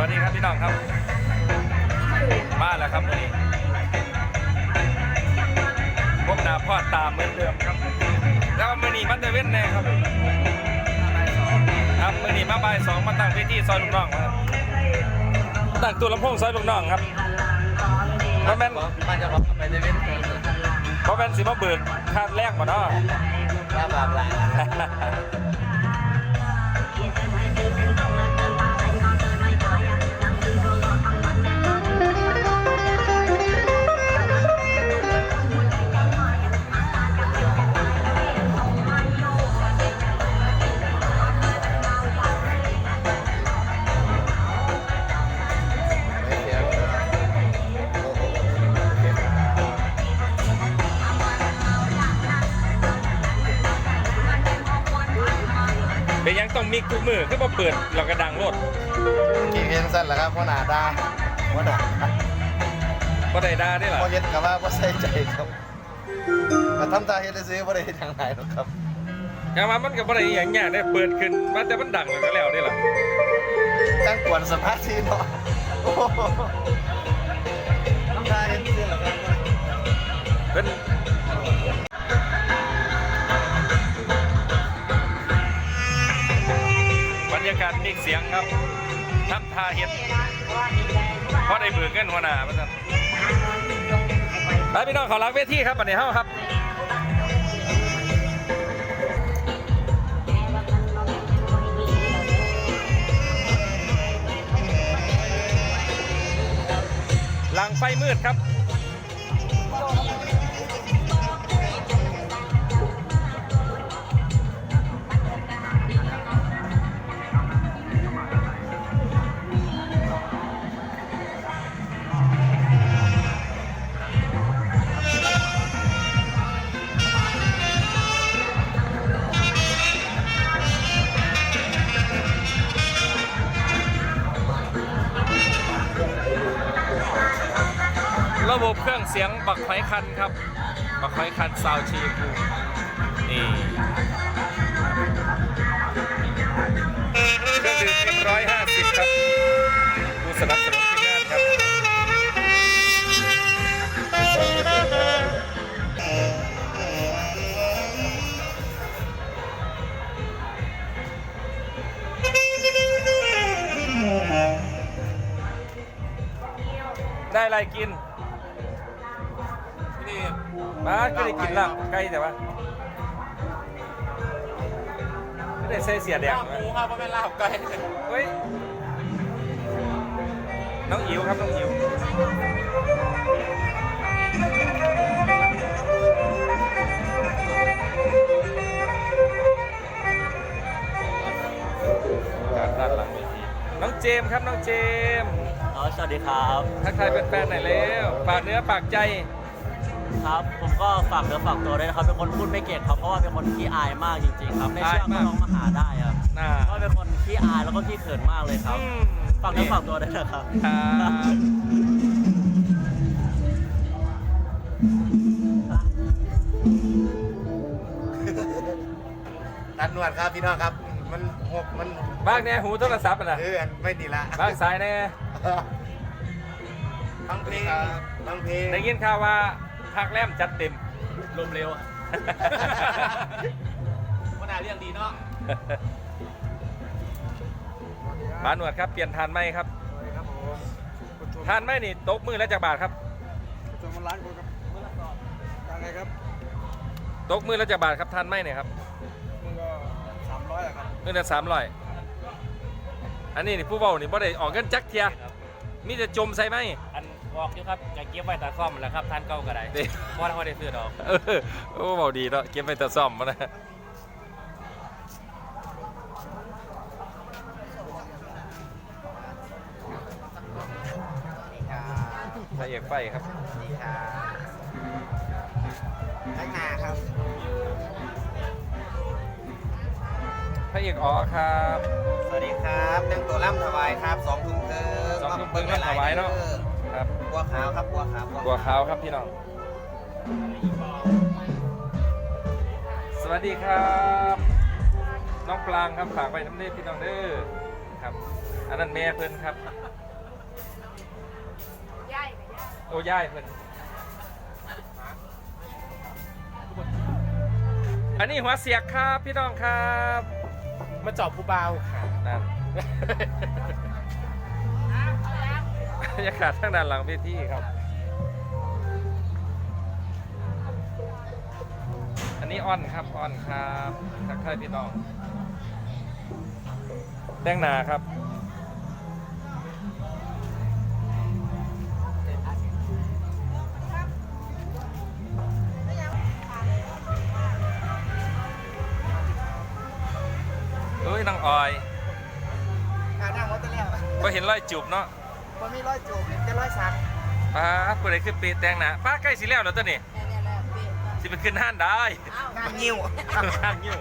วัสดีครับพี่น้องครับ มาแล้วครับวันนี้พบนาพ่อตามเหมือนเดิมครับ แล้วมือนีมันจะเว้นแน่ครับ ครับมือนีมาบ่ายสองมาตั้งเวทีซอยลูกน้องครับตั้งตัวลำโพงซอยลูกน้องครับเพราะแม่นมันจะบอกไปเดวิดเพราะแม่นสิมาเบิกคาดแรกมาเนาะว่าบาปลา เป็นหยังต้องมีทุกมือคือมาเปิดเรากระดังรถกี่เพลงสั้นแล้วครับพ่อหนาดาพ่อหนาก็ได้ด่าได้หรอพ่อเย็ดกับว่าพ่อใส่ใจครับมาทำตาเฮ็ดได้ซื้อพ่อได้เฮ็ดทางไหนหรอกครับแต่ว่ามันก็บ่ได้อหย่างเงี้ยได้เปิดขึ้นมาแต่มันดังแล้วก็แล้วได้หรอจ้างกวนสมาธิเนาะโอ้โหทำตาเฮ็ดซื้อเหรอครับเป็นากาศมีเสียงครับทำท่าเฮ็ดเพราะได้เบิกเงินหัวหน้ามันนั่นไปพี่น้องขอรักเวทีครับอันนี้เฮาครับหลังไฟมืดครับ เครื่องเสียงบักไฟคันครับ บักไฟคันซาวชีกูนี่เครื่องดื่มเอ็มร้อยห้าสิบครับผู้สนับ ก็ได้กินลาบไก่แต่ว่าไม่ได้ใส่เสียแดงลาบหมูครับพ่อแม่ลาบไก่เฮ้ยน้องอิ๋วครับน้องอิ๋วการด้านหลังเวทีน้องเจมส์ครับน้องเจมส์อ๋อสวัสดีครับทักทายแฟนๆหน่อยเร็วปากเนื้อปากใจ ครับ ผมก็ฝากเนื้อฝากตัวด้วยนะครับ เป็นคนพูดไม่เก่งครับ เพราะว่าเป็นคนขี้อายมากจริงๆครับ ไม่เชื่ออายก็มากลองมาหาได้ครับน่า ก็เป็นคนขี้อายแล้วก็ขี้เขินมากเลยครับอืมฝากเนื้อฝากตัวด้วยนะครับ ครับตัดหนวดครับพี่น้องครับ มันหกมันบ้างแน่หูโทรศัพท์อะนะเออไม่ดีละบ้างสายแน่ฟังเพลงฟังเพลงได้ยินข่าวว่า พักแรมจัดเต็ม ลมเร็วมันน่าเรื่องดีเนาะปาหนวดครับเปลี่ยนทานไหมครับครับผมผู้ชมทานไหมนี่ตกมือแล้วจากบาทครับผู้ชมมันร้านคนครับยังไงครับตกมือแล้วจากบาทครับทานไหมเนี่ยครับมันก็สามร้อยอะครับมือละสามร้อยอันนี้นี่ผู้เบานี่บ่ได้ออกเงินจักเทียมีแต่จมใส่ไหมอัน บอกอยู่ครับจะเก็บไว้ตาซ่อมแหล้วครับท่านเก้าก็ได้เด้เพราะว่าเขาได้ซื้อดอกเออโอ้เบาดีเนาะเก็บไปแต่ซ่อมมานะพระเอกไฟครับนี่ครับข้างหน้าครับพระเอกอ๋อครับ สวัสดีครับ นั่งตัวล่ำถวายครับสองทุ่มครึ่งสองทุ่มครึ่งล่ำถวายเนาะครั บบัวขาวครับบัวขาวบัวขาวครับพี่น้อง สวัสดีครับ น้องปลางครับฝากไปน้ำเนตพี่น้องเด้อครับ อันนนั้นแม่เพิ่นครับโอ้ย่ายเพิ่นอันนี้หัวเสียกครับพี่น้องครับ มาจอบผู้เบาค่ะนั่นบ รรยากาศทางด้านหลังเวทีครับ อันนี้อ้อนครับอ้อนครับทักทายพี่น้องแดงหนาครับเฮ้ยนางออยอ่านั่งรถตัวแล้วก็เห็นรอยจูบเนาะ มันมีร้อยจูบแต่ร้อยสักป้าผู้ใดขึ้นปีแตงหนาป้าใกล้สิแล้วแล้วตัวนี้สิไปขึ้นห้านได้งานยิ้วห้านอยู่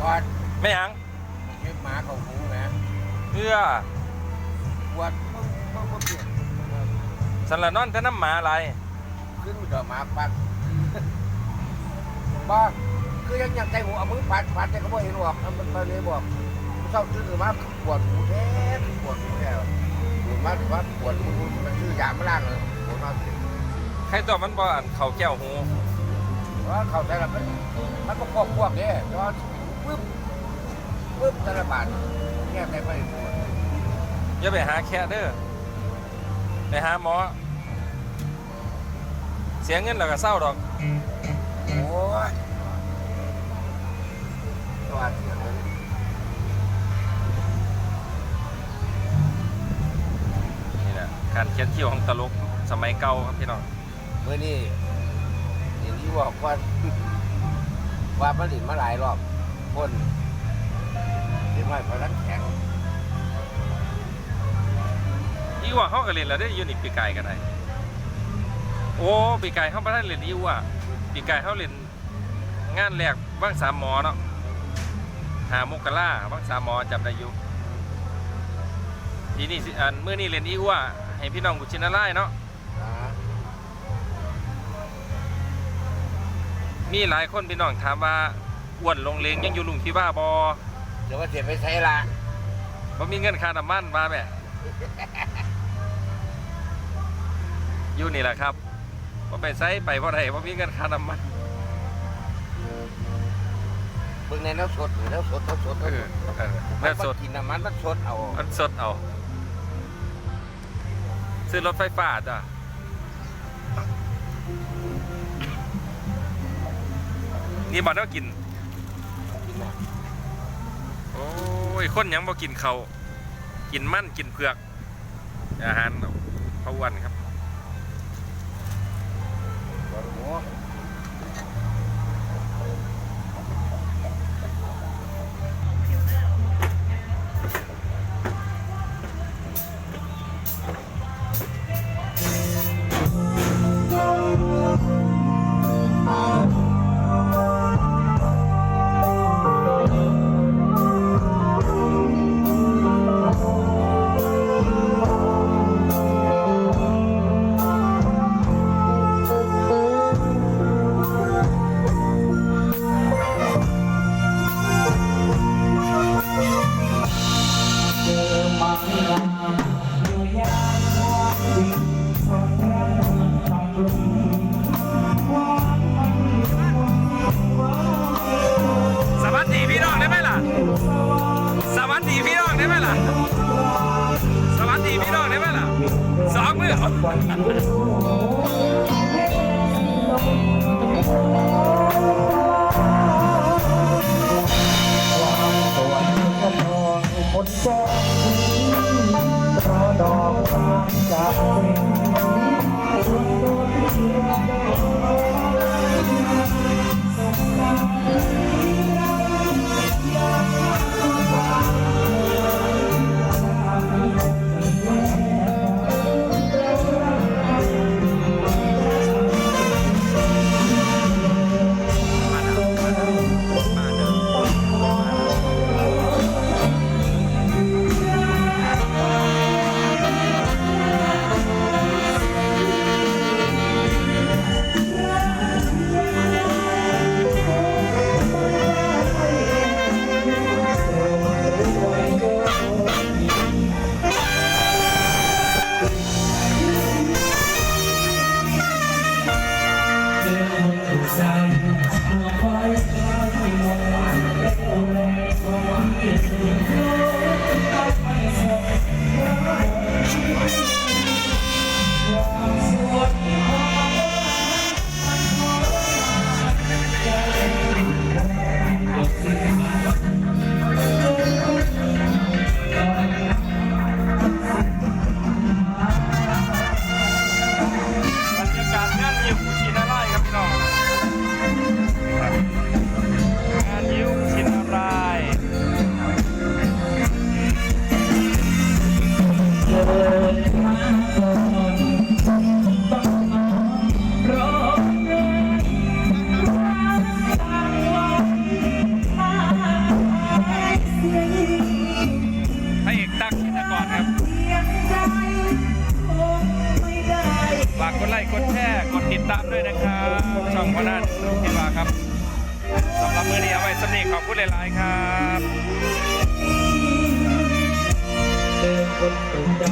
ก่อนไม่หยังยืมหมาของหูนะ เพื่อ ปวดมึงมึงมึงเปลี่ยนสันละนอนแต่น้ำหมาอะไรขึ้นกับหมาปัดบ้างคือยังอยากใจหูเอามือปัดปัดแต่เขาบอกเห็นหรอกมันมันเลยบอกเศร้าซื้อมาปวดหูแท้ปวดหูแท้ปวดมากว่าปวดหูมันซื้อยามาล้างเลยปวดมากใครตัวมันบ่อันเขาแก้วหูเพราะเขาแต่ละมันมันประกอบพวกนี้ตอนปึ๊บปึ๊บแต่ละบาทแก้ไปไม่ปวด อย่าไปหาแค่เด้อไปหาหมอ เสียเงินแล้วก็เศร้าดอกโอ้ยตัวเสียเลยนี่แหละการเขียนคิวของตลกสมัยเก่าครับพี่น้องเมื่อนี้เห็นที่บอกว่าว่ามันดิ่มาหลายรอบพ่นเดี๋ยวไม่พอนั้นแข็ง อีว่าเขาก็เล่นแล้วได้อยูนิคปีกายกันได้โอ้ปีกายเขาไม่ได้เล่นอีว่าปีกายเขาเล่นงานแรกว่างสามหมอเนาะหามกราว่างสามหมอจำได้อยู่ทีนี้สิอันเมื่อนี้เล่นอีว่าให้พี่น้องกุชินาไล่เนาะนะมีหลายคนพี่น้องถามว่าอ้วนลงเลงยังอยู่ลุงที่ว่าบอเดี๋ยวว่าเสียไปใช้ละบ่มีเงินค่าน้ำมันมาแม่ อยู่นี่แหละครับบ่ไปไซไปบ่ได้บ่มีเงินค่าน้ำมันเบิ่งในน้ำสดหรือน้ำสดน้ำสดเออเออมัเนื้อสดกินน้ำมันมันสดเอามันสดเอา ซื้อรถไฟฟ้าจ้ะนี่บ่ต้องกินกินนะโอ้ย คนหยังบ่กินเขาวกินมันกินเผือก อาหารพะวันครับ ด้วยนะครับช่องพนันเทวาครับสำหรับมือนี้เอาไว้สำนีขอบคุณหลายๆครับเติมคนตื่นใจ